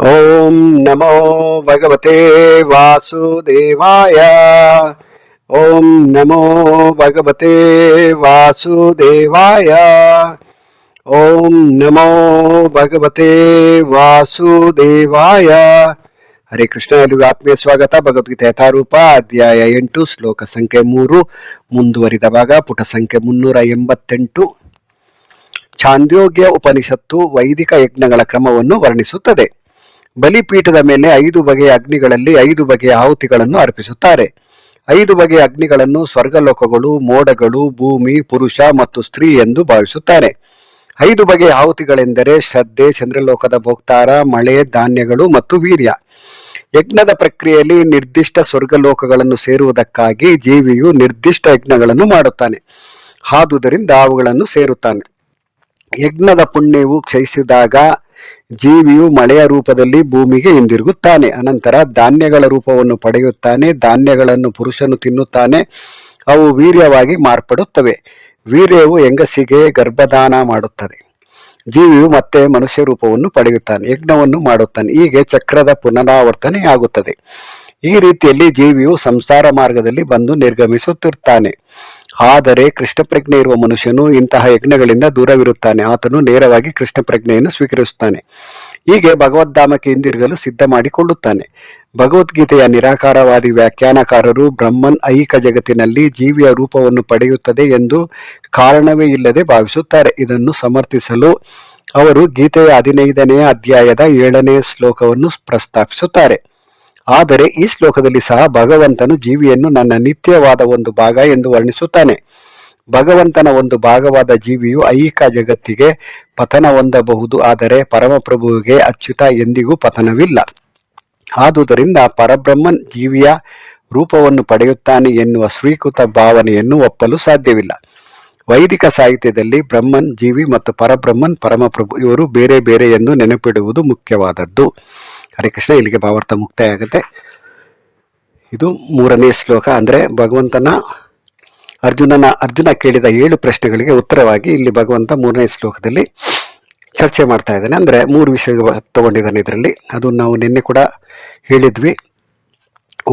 ಓಂ ನಮೋ ಭಗವತೆ ವಾಸುದೇವಾಯ ಓಂ ನಮೋ ಭಗವತೆ ವಾಸುದೇವಾಯ ಓಂ ನಮೋ ಭಗವತೆ ವಾಸುದೇವಾಯ ಹರೇ ಕೃಷ್ಣ ಎಲ್ಲಿಗೂ ಆತ್ಮೀಯ ಸ್ವಾಗತ ಭಗವದ್ಗೀತೆ ಯಥಾರೂಪ ಅಧ್ಯಾಯ ಎಂಟು, ಶ್ಲೋಕ ಸಂಖ್ಯೆ ಮೂರು, ಮುಂದುವರಿದ ಭಾಗ, ಪುಟ ಸಂಖ್ಯೆ ಮುನ್ನೂರ ಎಂಬತ್ತೆಂಟು. ಛಾಂದ್ಯೋಗ್ಯ ಉಪನಿಷತ್ತು ವೈದಿಕ ಯಜ್ಞಗಳ ಕ್ರಮವನ್ನು ವರ್ಣಿಸುತ್ತದೆ. ಬಲಿಪೀಠದ ಮೇಲೆ ಐದು ಬಗೆಯ ಅಗ್ನಿಗಳಲ್ಲಿ ಐದು ಬಗೆಯ ಆಹುತಿಗಳನ್ನು ಅರ್ಪಿಸುತ್ತಾರೆ. ಐದು ಬಗೆಯ ಅಗ್ನಿಗಳನ್ನು ಸ್ವರ್ಗಲೋಕಗಳು, ಮೋಡಗಳು, ಭೂಮಿ, ಪುರುಷ ಮತ್ತು ಸ್ತ್ರೀ ಎಂದು ಭಾವಿಸುತ್ತಾರೆ. ಐದು ಬಗೆಯ ಆಹುತಿಗಳೆಂದರೆ ಶ್ರದ್ಧೆ, ಚಂದ್ರಲೋಕದ ಭೋಕ್ತಾರ, ಮಳೆ, ಧಾನ್ಯಗಳು ಮತ್ತು ವೀರ್ಯ. ಯಜ್ಞದ ಪ್ರಕ್ರಿಯೆಯಲ್ಲಿ ನಿರ್ದಿಷ್ಟ ಸ್ವರ್ಗಲೋಕಗಳನ್ನು ಸೇರುವುದಕ್ಕಾಗಿ ಜೀವಿಯು ನಿರ್ದಿಷ್ಟ ಯಜ್ಞಗಳನ್ನು ಮಾಡುತ್ತಾನೆ. ಆದುದರಿಂದ ಅವುಗಳನ್ನು ಸೇರುತ್ತಾನೆ. ಯಜ್ಞದ ಪುಣ್ಯವು ಕ್ಷಯಿಸಿದಾಗ ಜೀವಿಯು ಮಳೆಯ ರೂಪದಲ್ಲಿ ಭೂಮಿಗೆ ಹಿಂದಿರುಗುತ್ತಾನೆ. ಅನಂತರ ಧಾನ್ಯಗಳ ರೂಪವನ್ನು ಪಡೆಯುತ್ತಾನೆ. ಧಾನ್ಯಗಳನ್ನು ಪುರುಷನು ತಿನ್ನುತ್ತಾನೆ. ಅವು ವೀರ್ಯವಾಗಿ ಮಾರ್ಪಡುತ್ತವೆ. ವೀರ್ಯವು ಹೆಂಗಸಿಗೆ ಗರ್ಭದಾನ ಮಾಡುತ್ತದೆ. ಜೀವಿಯು ಮತ್ತೆ ಮನುಷ್ಯ ರೂಪವನ್ನು ಪಡೆಯುತ್ತಾನೆ, ಯಜ್ಞವನ್ನು ಮಾಡುತ್ತಾನೆ. ಹೀಗೆ ಚಕ್ರದ ಪುನರಾವರ್ತನೆ ಆಗುತ್ತದೆ. ಈ ರೀತಿಯಲ್ಲಿ ಜೀವಿಯು ಸಂಸಾರ ಮಾರ್ಗದಲ್ಲಿ ಬಂದು ನಿರ್ಗಮಿಸುತ್ತಿರ್ತಾನೆ. ಆದರೆ ಕೃಷ್ಣ ಪ್ರಜ್ಞೆ ಇರುವ ಮನುಷ್ಯನು ಇಂತಹ ಯಜ್ಞಗಳಿಂದ ದೂರವಿರುತ್ತಾನೆ. ಆತನು ನೇರವಾಗಿ ಕೃಷ್ಣ ಪ್ರಜ್ಞೆಯನ್ನು ಸ್ವೀಕರಿಸುತ್ತಾನೆ. ಹೀಗೆ ಭಗವದ್ಧಾಮಕ್ಕೆ ಹಿಂದಿರುಗಲು ಸಿದ್ಧ ಮಾಡಿಕೊಳ್ಳುತ್ತಾನೆ. ಭಗವದ್ಗೀತೆಯ ನಿರಾಕಾರವಾದಿ ವ್ಯಾಖ್ಯಾನಕಾರರು ಬ್ರಹ್ಮನ್ ಐಹಿಕ ಜಗತ್ತಿನಲ್ಲಿ ಜೀವಿಯ ರೂಪವನ್ನು ಪಡೆಯುತ್ತದೆ ಎಂದು ಕಾರಣವೇ ಇಲ್ಲದೆ ಭಾವಿಸುತ್ತಾರೆ. ಇದನ್ನು ಸಮರ್ಥಿಸಲು ಅವರು ಗೀತೆಯ ಹದಿನೈದನೆಯ ಅಧ್ಯಾಯದ ಏಳನೇ ಶ್ಲೋಕವನ್ನು ಪ್ರಸ್ತಾಪಿಸುತ್ತಾರೆ. ಆದರೆ ಈ ಶ್ಲೋಕದಲ್ಲಿ ಸಹ ಭಗವಂತನು ಜೀವಿಯನ್ನು ನನ್ನ ನಿತ್ಯವಾದ ಒಂದು ಭಾಗ ಎಂದು ವರ್ಣಿಸುತ್ತಾನೆ. ಭಗವಂತನ ಒಂದು ಭಾಗವಾದ ಜೀವಿಯು ಐಹಿಕ ಜಗತ್ತಿಗೆ ಪತನ ಹೊಂದಬಹುದು, ಆದರೆ ಪರಮಪ್ರಭುವಿಗೆ ಅಚ್ಯುತ ಎಂದಿಗೂ ಪತನವಿಲ್ಲ. ಆದುದರಿಂದ ಪರಬ್ರಹ್ಮನ್ ಜೀವಿಯ ರೂಪವನ್ನು ಪಡೆಯುತ್ತಾನೆ ಎನ್ನುವ ಸ್ವೀಕೃತ ಭಾವನೆಯನ್ನು ಒಪ್ಪಲು ಸಾಧ್ಯವಿಲ್ಲ. ವೈದಿಕ ಸಾಹಿತ್ಯದಲ್ಲಿ ಬ್ರಹ್ಮನ್ ಜೀವಿ ಮತ್ತು ಪರಬ್ರಹ್ಮನ್ ಪರಮಪ್ರಭು ಇವರು ಬೇರೆ ಬೇರೆ ಎಂದು ನೆನಪಿಡುವುದು ಮುಖ್ಯವಾದದ್ದು. ಹರೇ ಕೃಷ್ಣ ಇಲ್ಲಿಗೆ ಭಾವಾರ್ಥ ಮುಕ್ತಾಯ ಆಗುತ್ತೆ. ಇದು ಮೂರನೇ ಶ್ಲೋಕ. ಅಂದರೆ ಭಗವಂತನ ಅರ್ಜುನನ, ಅರ್ಜುನ ಕೇಳಿದ ಏಳು ಪ್ರಶ್ನೆಗಳಿಗೆ ಉತ್ತರವಾಗಿ ಇಲ್ಲಿ ಭಗವಂತ ಮೂರನೇ ಶ್ಲೋಕದಲ್ಲಿ ಚರ್ಚೆ ಮಾಡ್ತಾ ಇದ್ದಾನೆ. ಅಂದರೆ ಮೂರು ವಿಷಯ ತಗೊಂಡಿದ್ದಾನೆ ಇದರಲ್ಲಿ. ಅದು ನಾವು ನಿನ್ನೆ ಕೂಡ ಹೇಳಿದ್ವಿ.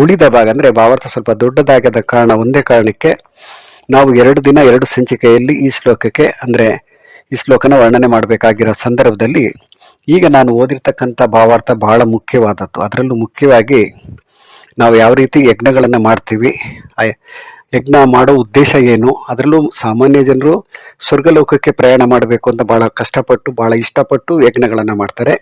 ಉಳಿದ ಭಾಗ ಅಂದರೆ ಭಾವಾರ್ಥ ಸ್ವಲ್ಪ ದೊಡ್ಡದಾಗದ ಕಾರಣ ಒಂದೇ ಕಾರಣಕ್ಕೆ ನಾವು ಎರಡು ದಿನ, ಎರಡು ಸಂಚಿಕೆಯಲ್ಲಿ ಈ ಶ್ಲೋಕಕ್ಕೆ ಅಂದರೆ ಈ ಶ್ಲೋಕನ ವರ್ಣನೆ ಮಾಡಬೇಕಾಗಿರೋ ಸಂದರ್ಭದಲ್ಲಿ ಈಗ ನಾನು ಓದಿರ್ತಕ್ಕಂಥ ಭಾವಾರ್ಥ ಬಹಳ ಮುಖ್ಯವಾದದ್ದು. ಅದರಲ್ಲೂ ಮುಖ್ಯವಾಗಿ ನಾವು ಯಾವ ರೀತಿ ಯಜ್ಞಗಳನ್ನು ಮಾಡ್ತೀವಿ ಯಜ್ಞ ಮಾಡೋ ಉದ್ದೇಶ ಏನು, ಅದರಲ್ಲೂ ಸಾಮಾನ್ಯ ಜನರು ಸ್ವರ್ಗಲೋಕಕ್ಕೆ ಪ್ರಯಾಣ ಮಾಡಬೇಕು ಅಂತ ಭಾಳ ಕಷ್ಟಪಟ್ಟು ಭಾಳ ಇಷ್ಟಪಟ್ಟು ಯಜ್ಞಗಳನ್ನು ಮಾಡ್ತಾರೆ.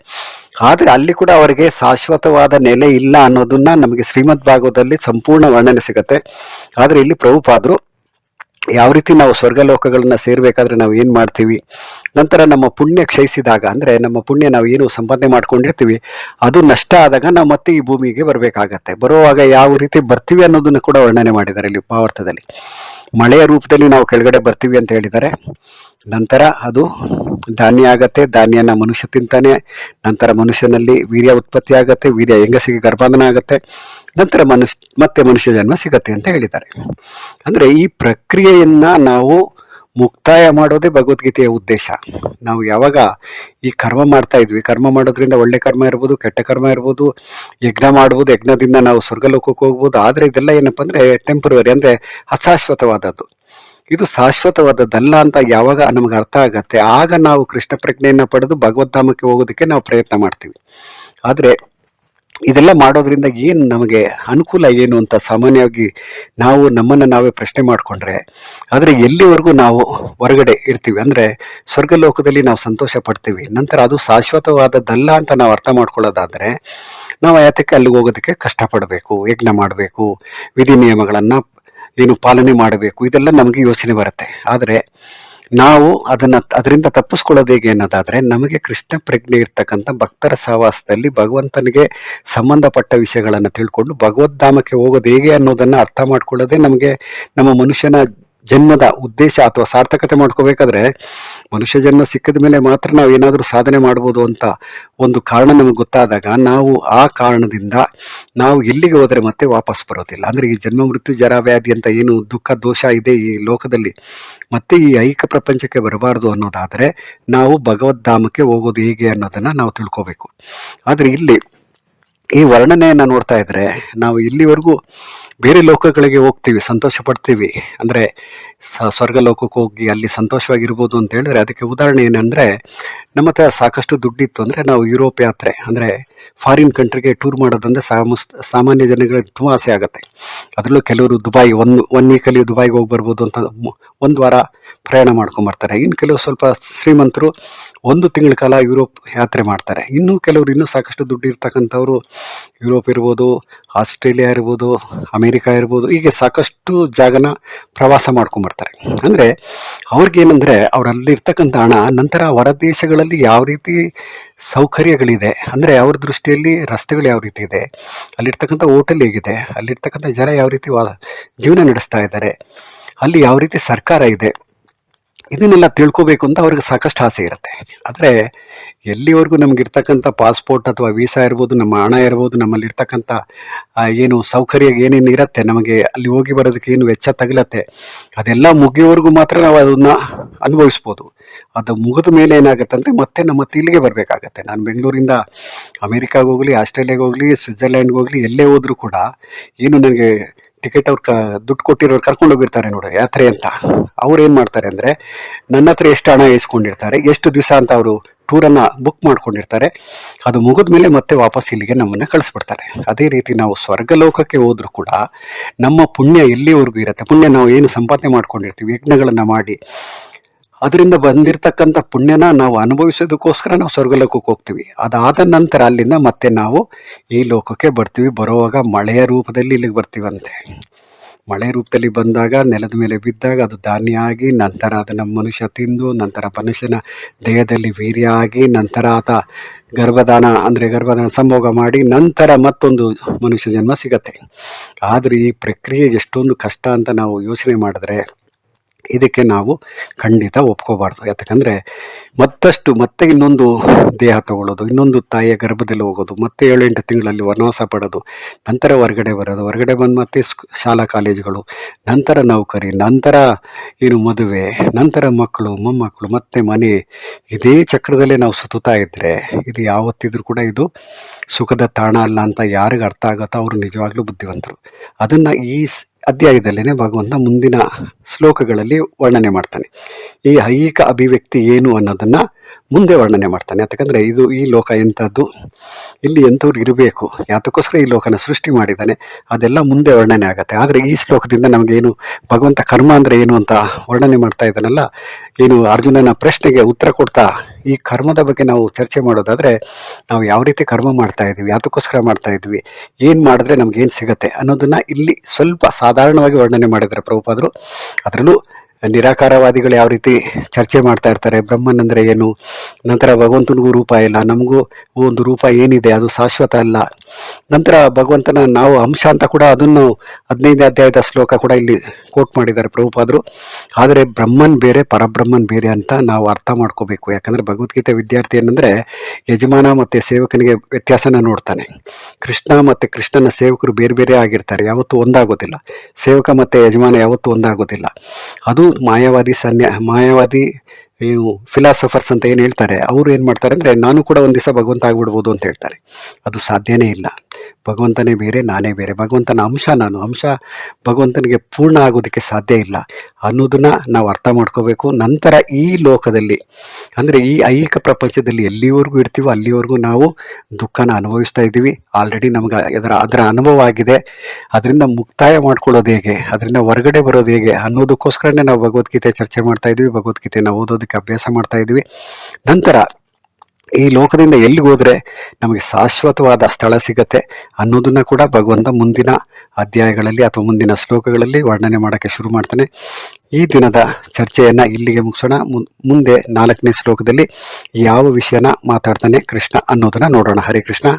ಆದರೆ ಅಲ್ಲಿ ಕೂಡ ಅವರಿಗೆ ಶಾಶ್ವತವಾದ ನೆಲೆ ಇಲ್ಲ ಅನ್ನೋದನ್ನ ನಮಗೆ ಶ್ರೀಮದ್ ಭಾಗವತದಲ್ಲಿ ಸಂಪೂರ್ಣ ವರ್ಣನೆ ಸಿಗುತ್ತೆ. ಆದರೆ ಇಲ್ಲಿ ಪ್ರಭುಪಾದರು ಯಾವ ರೀತಿ ನಾವು ಸ್ವರ್ಗಲೋಕಗಳನ್ನು ಸೇರಬೇಕಾದ್ರೆ ನಾವು ಏನು ಮಾಡ್ತೀವಿ? ನಂತರ ನಮ್ಮ ಪುಣ್ಯ ಕ್ಷಯಿಸಿದಾಗ, ಅಂದರೆ ನಮ್ಮ ಪುಣ್ಯ ನಾವು ಏನು ಸಂಪಾದನೆ ಮಾಡ್ಕೊಂಡಿರ್ತೀವಿ, ಅದು ನಷ್ಟ ಆದಾಗ ನಾವು ಮತ್ತೆ ಈ ಭೂಮಿಗೆ ಬರಬೇಕಾಗತ್ತೆ. ಬರುವಾಗ ಯಾವ ರೀತಿ ಬರ್ತೀವಿ ಅನ್ನೋದನ್ನು ಕೂಡ ವರ್ಣನೆ ಮಾಡಿದ್ದಾರೆ ಇಲ್ಲಿ ಭಾವಾರ್ಥದಲ್ಲಿ ಮಳೆಯ ರೂಪದಲ್ಲಿ ನಾವು ಕೆಳಗಡೆ ಬರ್ತೀವಿ ಅಂತ ಹೇಳಿದ್ದಾರೆ. ನಂತರ ಅದು ಧಾನ್ಯ ಆಗತ್ತೆ, ಧಾನ್ಯನ ಮನುಷ್ಯ ತಿಂತಾನೆ. ನಂತರ ಮನುಷ್ಯನಲ್ಲಿ ವೀರ್ಯ ಉತ್ಪತ್ತಿ ಆಗತ್ತೆ, ವೀರ್ಯ ಹೆಂಗಸಿಗೆ ಗರ್ಭಾಂಧನ ಆಗತ್ತೆ. ನಂತರ ಮನುಷ್ಯ ಮತ್ತೆ ಮನುಷ್ಯ ಜನ್ಮ ಸಿಗತ್ತೆ ಅಂತ ಹೇಳಿದ್ದಾರೆ. ಅಂದರೆ ಈ ಪ್ರಕ್ರಿಯೆಯನ್ನ ನಾವು ಮುಕ್ತಾಯ ಮಾಡೋದೇ ಭಗವದ್ಗೀತೆಯ ಉದ್ದೇಶ. ನಾವು ಯಾವಾಗ ಈ ಕರ್ಮ ಮಾಡ್ತಾ ಇದ್ವಿ, ಕರ್ಮ ಮಾಡೋದ್ರಿಂದ ಒಳ್ಳೆ ಕರ್ಮ ಇರ್ಬೋದು, ಕೆಟ್ಟ ಕರ್ಮ ಇರ್ಬೋದು, ಯಜ್ಞ ಮಾಡ್ಬೋದು, ಯಜ್ಞದಿಂದ ನಾವು ಸ್ವರ್ಗಲೋಕಕ್ಕೆ ಹೋಗ್ಬೋದು, ಆದರೆ ಇದೆಲ್ಲ ಏನಪ್ಪ ಅಂದರೆ ಟೆಂಪ್ರವರಿ ಅಂದರೆ ಅಶಾಶ್ವತವಾದದ್ದು. ಇದು ಶಾಶ್ವತವಾದದ್ದಲ್ಲ ಅಂತ ಯಾವಾಗ ನಮಗೆ ಅರ್ಥ ಆಗತ್ತೆ, ಆಗ ನಾವು ಕೃಷ್ಣ ಪ್ರಜ್ಞೆಯನ್ನು ಪಡೆದು ಭಗವದ್ಧಾಮಕ್ಕೆ ಹೋಗೋದಕ್ಕೆ ನಾವು ಪ್ರಯತ್ನ ಮಾಡ್ತೀವಿ. ಆದರೆ ಇದೆಲ್ಲ ಮಾಡೋದ್ರಿಂದ ಏನು ನಮಗೆ ಅನುಕೂಲ ಏನು ಅಂತ ಸಾಮಾನ್ಯವಾಗಿ ನಾವು ನಮ್ಮನ್ನು ನಾವೇ ಪ್ರಶ್ನೆ ಮಾಡಿಕೊಂಡ್ರೆ, ಆದರೆ ಎಲ್ಲಿವರೆಗೂ ನಾವು ಹೊರಗಡೆ ಇರ್ತೀವಿ? ಅಂದರೆ ಸ್ವರ್ಗಲೋಕದಲ್ಲಿ ನಾವು ಸಂತೋಷ ಪಡ್ತೀವಿ. ನಂತರ ಅದು ಶಾಶ್ವತವಾದದ್ದಲ್ಲ ಅಂತ ನಾವು ಅರ್ಥ ಮಾಡ್ಕೊಳ್ಳೋದಾದರೆ, ನಾವು ಯಾತಕ್ಕೆ ಅಲ್ಲಿಗೆ ಹೋಗೋದಕ್ಕೆ ಕಷ್ಟಪಡಬೇಕು, ಯಜ್ಞ ಮಾಡಬೇಕು ವಿಧಿ ನಿಯಮಗಳನ್ನು ಏನು ಪಾಲನೆ ಮಾಡಬೇಕು, ಇದೆಲ್ಲ ನಮಗೆ ಯೋಚನೆ ಬರುತ್ತೆ. ಆದರೆ ನಾವು ಅದನ್ನ ಅದರಿಂದ ತಪ್ಪಿಸ್ಕೊಳ್ಳೋದು ಹೇಗೆ ಅನ್ನೋದಾದ್ರೆ ನಮಗೆ ಕೃಷ್ಣ ಪ್ರಜ್ಞೆ ಇರ್ತಕ್ಕಂಥ ಭಕ್ತರ ಸಹವಾಸದಲ್ಲಿ ಭಗವಂತನಿಗೆ ಸಂಬಂಧಪಟ್ಟ ವಿಷಯಗಳನ್ನು ತಿಳ್ಕೊಂಡು ಭಗವದ್ಧಾಮಕ್ಕೆ ಹೋಗೋದು ಹೇಗೆ ಅನ್ನೋದನ್ನ ಅರ್ಥ ಮಾಡ್ಕೊಳ್ಳೋದೇ ನಮಗೆ ನಮ್ಮ ಮನುಷ್ಯನ ಜನ್ಮದ ಉದ್ದೇಶ ಅಥವಾ ಸಾರ್ಥಕತೆ ಮಾಡ್ಕೋಬೇಕಾದ್ರೆ ಮನುಷ್ಯ ಜನ್ಮ ಸಿಕ್ಕಿದ ಮೇಲೆ ಮಾತ್ರ ನಾವು ಏನಾದರೂ ಸಾಧನೆ ಮಾಡ್ಬೋದು ಅಂತ ಒಂದು ಕಾರಣ ನಮಗೆ ಗೊತ್ತಾದಾಗ ನಾವು ಆ ಕಾರಣದಿಂದ ನಾವು ಎಲ್ಲಿಗೆ ಹೋದರೆ ಮತ್ತೆ ವಾಪಸ್ ಬರೋದಿಲ್ಲ. ಅಂದರೆ ಈ ಜನ್ಮ, ಮೃತ್ಯು ಜರ ವ್ಯಾಧಿ ಅಂತ ಏನು ದುಃಖ, ದೋಷ ಇದೆ ಈ ಲೋಕದಲ್ಲಿ ಮತ್ತೆ ಈ ಐಕ ಪ್ರಪಂಚಕ್ಕೆ ಬರಬಾರದು ಅನ್ನೋದಾದರೆ ನಾವು ಭಗವದ್ಧಾಮಕ್ಕೆ ಹೋಗೋದು ಹೇಗೆ ಅನ್ನೋದನ್ನು ನಾವು ತಿಳ್ಕೋಬೇಕು. ಆದರೆ ಇಲ್ಲಿ ಈ ವರ್ಣನೆಯನ್ನು ನೋಡ್ತಾ ಇದ್ರೆ ನಾವು ಇಲ್ಲಿವರೆಗೂ ಬೇರೆ ಲೋಕಗಳಿಗೆ ಹೋಗ್ತೀವಿ ಸಂತೋಷ ಪಡ್ತೀವಿ. ಅಂದರೆ ಸ್ವರ್ಗ ಲೋಕಕ್ಕೆ ಹೋಗಿ ಅಲ್ಲಿ ಸಂತೋಷವಾಗಿರ್ಬೋದು ಅಂತ ಹೇಳಿದ್ರೆ ಅದಕ್ಕೆ ಉದಾಹರಣೆ ಏನಂದರೆ, ನಮ್ಮ ಹತ್ರ ಸಾಕಷ್ಟು ದುಡ್ಡಿತ್ತು ಅಂದರೆ ನಾವು ಯುರೋಪ್ ಯಾತ್ರೆ, ಅಂದರೆ ಫಾರಿನ್ ಕಂಟ್ರಿಗೆ ಟೂರ್ ಮಾಡೋದಂದ್ರೆ ಸಾಮಾನ್ಯ ಜನಗಳಿಗೆ ತುಂಬ ಆಸೆ ಆಗುತ್ತೆ. ಅದರಲ್ಲೂ ಕೆಲವರು ದುಬಾಯ್ ಒನ್ ಒನ್ ವೀಕಲ್ಲಿ ದುಬಾಯ್ಗೆ ಹೋಗಿ ಬರ್ಬೋದು ಅಂತ ಒಂದು ವಾರ ಪ್ರಯಾಣ ಮಾಡ್ಕೊಂಬರ್ತಾರೆ ಇನ್ನು ಕೆಲವು ಸ್ವಲ್ಪ ಶ್ರೀಮಂತರು ಒಂದು ತಿಂಗಳ ಕಾಲ ಯುರೋಪ್ ಯಾತ್ರೆ ಮಾಡ್ತಾರೆ. ಇನ್ನು ಕೆಲವರು ಇನ್ನೂ ಸಾಕಷ್ಟು ದುಡ್ಡು ಇರ್ತಕ್ಕಂಥವ್ರು ಯುರೋಪ್ ಇರ್ಬೋದು, ಆಸ್ಟ್ರೇಲಿಯಾ ಇರ್ಬೋದು, ಅಮೇರಿಕಾ ಇರ್ಬೋದು, ಹೀಗೆ ಸಾಕಷ್ಟು ಜಾಗನ ಪ್ರವಾಸ ಮಾಡ್ಕೊಂಬರ್ತಾರೆ ಅಂದರೆ ಅವ್ರಿಗೇನೆಂದರೆ ಅವರಲ್ಲಿ ಇರ್ತಕ್ಕಂಥ ಹಣ ನಂತರ ಹೊರ ದೇಶಗಳಲ್ಲಿ ಯಾವ ರೀತಿ ಸೌಕರ್ಯಗಳಿದೆ, ಅಂದರೆ ಅವ್ರ ದೃಷ್ಟಿಯಲ್ಲಿ ರಸ್ತೆಗಳು ಯಾವ ರೀತಿ ಇದೆ, ಅಲ್ಲಿರ್ತಕ್ಕಂಥ ಹೋಟೆಲ್ ಹೇಗಿದೆ, ಅಲ್ಲಿರ್ತಕ್ಕಂಥ ಜನ ಯಾವ ರೀತಿ ವಾ, ಜೀವನ ನಡೆಸ್ತಾ ಇದ್ದಾರೆ, ಅಲ್ಲಿ ಯಾವ ರೀತಿ ಸರ್ಕಾರ ಇದೆ ಇದನ್ನೆಲ್ಲ ತಿಳ್ಕೋಬೇಕು ಅಂತ ಅವ್ರಿಗೆ ಸಾಕಷ್ಟು ಆಸೆ ಇರುತ್ತೆ. ಆದರೆ ಎಲ್ಲಿವರೆಗೂ ನಮಗಿರ್ತಕ್ಕಂಥ ಪಾಸ್ಪೋರ್ಟ್ ಅಥವಾ ವೀಸಾ ಇರ್ಬೋದು, ನಮ್ಮ ಹಣ ಇರ್ಬೋದು, ನಮ್ಮಲ್ಲಿ ಇರ್ತಕ್ಕಂಥ ಏನು ಸೌಕರ್ಯ ಏನೇನು ಇರುತ್ತೆ, ನಮಗೆ ಅಲ್ಲಿ ಹೋಗಿ ಬರೋದಕ್ಕೆ ಏನು ವೆಚ್ಚ ತಗಲತ್ತೆ, ಅದೆಲ್ಲ ಮುಗಿಯೋವರೆಗೂ ಮಾತ್ರ ನಾವು ಅದನ್ನು ಅನುಭವಿಸ್ಬೋದು. ಅದು ಮುಗಿದ ಮೇಲೆ ಏನಾಗುತ್ತೆ ಅಂದರೆ ಮತ್ತೆ ನಮ್ಮ ಮತ್ತೆ ಇಲ್ಲಿಗೆ ಬರಬೇಕಾಗತ್ತೆ. ನಾನು ಬೆಂಗಳೂರಿಂದ ಅಮೇರಿಕಾಗೆ ಹೋಗಲಿ, ಆಸ್ಟ್ರೇಲಿಯಾಗೆ ಹೋಗಲಿ, ಸ್ವಿಟ್ಜರ್ಲ್ಯಾಂಡ್ಗೆ ಹೋಗಲಿ, ಎಲ್ಲೇ ಹೋದರೂ ಕೂಡ ಏನು ನನಗೆ ಟಿಕೆಟ್ ಅವ್ರು ಕ, ದುಡ್ಡು ಕೊಟ್ಟಿರೋರು ಕರ್ಕೊಂಡು ಹೋಗಿರ್ತಾರೆ ನೋಡಿ, ಯಾತ್ರೆ ಅಂತ. ಅವ್ರು ಏನು ಮಾಡ್ತಾರೆ ಅಂದರೆ, ನನ್ನ ಹತ್ರ ಎಷ್ಟು ಹಣ ಇಸ್ಕೊಂಡಿರ್ತಾರೆ, ಎಷ್ಟು ದಿವಸ ಅಂತ ಅವರು ಟೂರನ್ನು ಬುಕ್ ಮಾಡ್ಕೊಂಡಿರ್ತಾರೆ, ಅದು ಮುಗಿದ ಮೇಲೆ ಮತ್ತೆ ವಾಪಸ್ ಇಲ್ಲಿಗೆ ನಮ್ಮನ್ನು ಕಳಿಸ್ಬಿಡ್ತಾರೆ. ಅದೇ ರೀತಿ ನಾವು ಸ್ವರ್ಗಲೋಕಕ್ಕೆ ಹೋದರೂ ಕೂಡ, ನಮ್ಮ ಪುಣ್ಯ ಎಲ್ಲಿವರೆಗೂ ಇರುತ್ತೆ. ಪುಣ್ಯ ನಾವು ಏನು ಸಂಪಾದನೆ ಮಾಡ್ಕೊಂಡಿರ್ತೀವಿ, ಯಜ್ಞಗಳನ್ನು ಮಾಡಿ ಅದರಿಂದ ಬಂದಿರತಕ್ಕಂಥ ಪುಣ್ಯನ ನಾವು ಅನುಭವಿಸೋದಕ್ಕೋಸ್ಕರ ನಾವು ಸ್ವರ್ಗಲೋಕಕ್ಕೆ ಹೋಗ್ತೀವಿ. ಅದಾದ ನಂತರ ಅಲ್ಲಿಂದ ಮತ್ತೆ ನಾವು ಈ ಲೋಕಕ್ಕೆ ಬರ್ತೀವಿ. ಬರುವಾಗ ಮಳೆಯ ರೂಪದಲ್ಲಿ ಇಲ್ಲಿಗೆ ಬರ್ತೀವಂತೆ. ಮಳೆ ರೂಪದಲ್ಲಿ ಬಂದಾಗ, ನೆಲದ ಮೇಲೆ ಬಿದ್ದಾಗ ಅದು ಧಾನ್ಯ ಆಗಿ, ನಂತರ ಅದನ್ನು ಮನುಷ್ಯ ತಿಂದು, ನಂತರ ಮನುಷ್ಯನ ದೇಹದಲ್ಲಿ ವೀರ್ಯ ಆಗಿ, ನಂತರ ಆತ ಗರ್ಭದಾನ ಅಂದರೆ ಗರ್ಭದಾನ ಸಂಭೋಗ ಮಾಡಿ, ನಂತರ ಮತ್ತೊಂದು ಮನುಷ್ಯ ಜನ್ಮ ಸಿಗತ್ತೆ. ಆದರೆ ಈ ಪ್ರಕ್ರಿಯೆ ಎಷ್ಟೊಂದು ಕಷ್ಟ ಅಂತ ನಾವು ಯೋಚನೆ ಮಾಡಿದ್ರೆ ಇದಕ್ಕೆ ನಾವು ಖಂಡಿತ ಒಪ್ಕೋಬಾರ್ದು. ಯಾಕಂದರೆ ಮತ್ತಷ್ಟು ಮತ್ತೆ ಇನ್ನೊಂದು ದೇಹ ತಗೊಳ್ಳೋದು, ಇನ್ನೊಂದು ತಾಯಿಯ ಗರ್ಭದಲ್ಲಿ ಹೋಗೋದು, ಮತ್ತೆ ಏಳೆಂಟು ತಿಂಗಳಲ್ಲಿ ವನವಾಸ ಪಡೋದು, ನಂತರ ಹೊರಗಡೆ ಬರೋದು, ಹೊರಗಡೆ ಬಂದು ಮತ್ತೆ ಶಾಲಾ ಕಾಲೇಜುಗಳು, ನಂತರ ನೌಕರಿ, ನಂತರ ಏನು ಮದುವೆ, ನಂತರ ಮಕ್ಕಳು, ಮೊಮ್ಮಕ್ಕಳು, ಮತ್ತೆ ಮನೆ, ಇದೇ ಚಕ್ರದಲ್ಲೇ ನಾವು ಸುತ್ತುತ್ತಾ ಇದ್ದರೆ ಇದು ಯಾವತ್ತಿದ್ರೂ ಕೂಡ ಇದು ಸುಖದ ತಾಣ ಅಲ್ಲ ಅಂತ ಯಾರಿಗೆ ಅರ್ಥ ಆಗುತ್ತೋ. ಅವರು ನಿಜವಾಗ್ಲೂ ಬುದ್ಧಿವಂತರು. ಅದನ್ನು ಈ ಅಧ್ಯಾಯದಲ್ಲೇ ಭಗವಂತ ಮುಂದಿನ ಶ್ಲೋಕಗಳಲ್ಲಿ ವರ್ಣನೆ ಮಾಡ್ತಾನೆ. ಈ ಐಹಿಕ ಅಭಿವ್ಯಕ್ತಿ ಏನು ಅನ್ನೋದನ್ನ ಮುಂದೆ ವರ್ಣನೆ ಮಾಡ್ತಾನೆ. ಯಾಕಂದರೆ ಇದು ಈ ಲೋಕ ಎಂಥದ್ದು? ಇಲ್ಲಿ ಎಂಥವ್ರು ಇರಬೇಕು? ಯಾತಕ್ಕೋಸ್ಕರ ಈ ಲೋಕನ ಸೃಷ್ಟಿ ಮಾಡಿದ್ದಾನೆ? ಅದೆಲ್ಲ ಮುಂದೆ ವರ್ಣನೆ ಆಗುತ್ತೆ. ಆದರೆ ಈ ಶ್ಲೋಕದಿಂದ ನಮಗೇನು ಭಗವಂತ ಕರ್ಮ ಅಂದರೆ ಏನು ಅಂತ ವರ್ಣನೆ ಮಾಡ್ತಾ ಇದ್ದಾನಲ್ಲ? ಏನು ಅರ್ಜುನನ ಪ್ರಶ್ನೆಗೆ ಉತ್ತರ ಕೊಡ್ತಾ ಈ ಕರ್ಮದ ಬಗ್ಗೆ ನಾವು ಚರ್ಚೆ ಮಾಡೋದಾದರೆ ನಾವು ಯಾವ ರೀತಿ ಕರ್ಮ ಮಾಡ್ತಾ ಇದ್ವಿ ಯಾತಕ್ಕೋಸ್ಕರ ಮಾಡ್ತಾ ಇದ್ವಿ ಏನು ಮಾಡಿದ್ರೆ ನಮ್ಗೆ ಏನು ಸಿಗುತ್ತೆ? ಅನ್ನೋದನ್ನು ಇಲ್ಲಿ ಸ್ವಲ್ಪ ಸಾಧಾರಣವಾಗಿ ವರ್ಣನೆ ಮಾಡಿದ್ದಾರೆ ಪ್ರಭುಪಾದರು. ಅದರಲ್ಲೂ ನಿರಾಕಾರವಾದಿಗಳು ಯಾವ ರೀತಿ ಚರ್ಚೆ ಮಾಡ್ತಾ ಇರ್ತಾರೆ ಬ್ರಹ್ಮನ್ ಅಂದ್ರೆ ಏನು? ನಂತರ ಭಗವಂತನಿಗೂ ರೂಪ ಇಲ್ಲ, ನಮಗೂ ಒಂದು ರೂಪ ಏನಿದೆ, ಅದು ಶಾಶ್ವತ ಅಲ್ಲ. ನಂತರ ಭಗವಂತನ ನಾವು ಅಂಶ ಅಂತ ಕೂಡ ಅದನ್ನು ಹದಿನೈದನೇ ಅಧ್ಯಾಯದ ಶ್ಲೋಕ ಕೂಡ ಇಲ್ಲಿ ಕೋಟ್ ಮಾಡಿದ್ದಾರೆ ಪ್ರಭುಪಾದರು. ಆದರೆ ಬ್ರಹ್ಮನ್ ಬೇರೆ, ಪರಬ್ರಹ್ಮನ್ ಬೇರೆ ಅಂತ ನಾವು ಅರ್ಥ ಮಾಡ್ಕೋಬೇಕು. ಯಾಕಂದರೆ ಭಗವದ್ಗೀತೆ ವಿದ್ಯಾರ್ಥಿ ಏನಂದರೆ ಯಜಮಾನ ಮತ್ತು ಸೇವಕನಿಗೆ ವ್ಯತ್ಯಾಸನ ನೋಡ್ತಾನೆ. ಕೃಷ್ಣ ಮತ್ತು ಕೃಷ್ಣನ ಸೇವಕರು ಬೇರೆ ಬೇರೆ ಆಗಿರ್ತಾರೆ. ಯಾವತ್ತೂ ಒಂದಾಗೋದಿಲ್ಲ. ಸೇವಕ ಮತ್ತು ಯಜಮಾನ ಯಾವತ್ತೂ ಒಂದಾಗೋದಿಲ್ಲ. ಅದು ಮಾಯಾವಾದಿ ಸನ್ಯಾ, ಮಾಯಾವಾದಿ, ಏನು ಫಿಲಾಸಫರ್ಸ್ ಅಂತ ಏನು ಹೇಳ್ತಾರೆ? ಅವರು ಏನು ಮಾಡ್ತಾರೆ ಅಂದರೆ, ನಾನು ಕೂಡ ಒಂದು ದಿವಸ ಭಗವಂತ ಆಗಿಬಿಡ್ಬೋದು ಅಂತ ಹೇಳ್ತಾರೆ. ಅದು ಸಾಧ್ಯನೇ ಇಲ್ಲ. ಭಗವಂತನೇ ಬೇರೆ, ನಾನೇ ಬೇರೆ. ಭಗವಂತನ ಅಂಶ ನಾನು. ಅಂಶ ಭಗವಂತನಿಗೆ ಪೂರ್ಣ ಆಗೋದಕ್ಕೆ ಸಾಧ್ಯ ಇಲ್ಲ. ಅನ್ನೋದನ್ನು ನಾವು ಅರ್ಥ ಮಾಡ್ಕೋಬೇಕು. ನಂತರ ಈ ಲೋಕದಲ್ಲಿ, ಅಂದರೆ ಈ ಐಹಿಕ ಪ್ರಪಂಚದಲ್ಲಿ ಎಲ್ಲಿವರೆಗೂ ಇರ್ತೀವೋ ಅಲ್ಲಿವರೆಗೂ ನಾವು ದುಃಖನ ಅನುಭವಿಸ್ತಾ ಇದ್ದೀವಿ. ಆಲ್ರೆಡಿ ನಮ್ಗೆ ಅದರ ಅದರ ಅನುಭವ ಆಗಿದೆ. ಅದರಿಂದ ಮುಕ್ತಾಯ ಮಾಡ್ಕೊಳ್ಳೋದು ಹೇಗೆ? ಅದರಿಂದ ಹೊರಗಡೆ ಬರೋದು ಹೇಗೆ? ಅನ್ನೋದಕ್ಕೋಸ್ಕರನೇ ನಾವು ಭಗವದ್ಗೀತೆ ಚರ್ಚೆ ಮಾಡ್ತಾ ಇದ್ವಿ ಭಗವದ್ಗೀತೆನ ಓದೋದಕ್ಕೆ ಅಭ್ಯಾಸ ಮಾಡ್ತಾ ಇದ್ವಿ ನಂತರ ಈ ಲೋಕದಿಂದ ಎಲ್ಲಿಗೆ ಹೋದ್ರೆ ನಮಗೆ ಶಾಶ್ವತವಾದ ಸ್ಥಳ ಸಿಗತ್ತೆ ಅನ್ನೋದನ್ನ ಕೂಡ ಭಗವಂತ ಮುಂದಿನ ಅಧ್ಯಾಯಗಳಲ್ಲಿ ಅಥವಾ ಮುಂದಿನ ಶ್ಲೋಕಗಳಲ್ಲಿ ವರ್ಣನೆ ಮಾಡೋಕ್ಕೆ ಶುರು ಮಾಡ್ತಾನೆ. ಈ ದಿನದ ಚರ್ಚೆಯನ್ನು ಇಲ್ಲಿಗೆ ಮುಗಿಸೋಣ. ಮುಂದೆ ನಾಲ್ಕನೇ ಶ್ಲೋಕದಲ್ಲಿ ಯಾವ ವಿಷಯನ ಮಾತಾಡ್ತಾನೆ ಕೃಷ್ಣ ಅನ್ನೋದನ್ನು ನೋಡೋಣ. ಹರೇ ಕೃಷ್ಣ.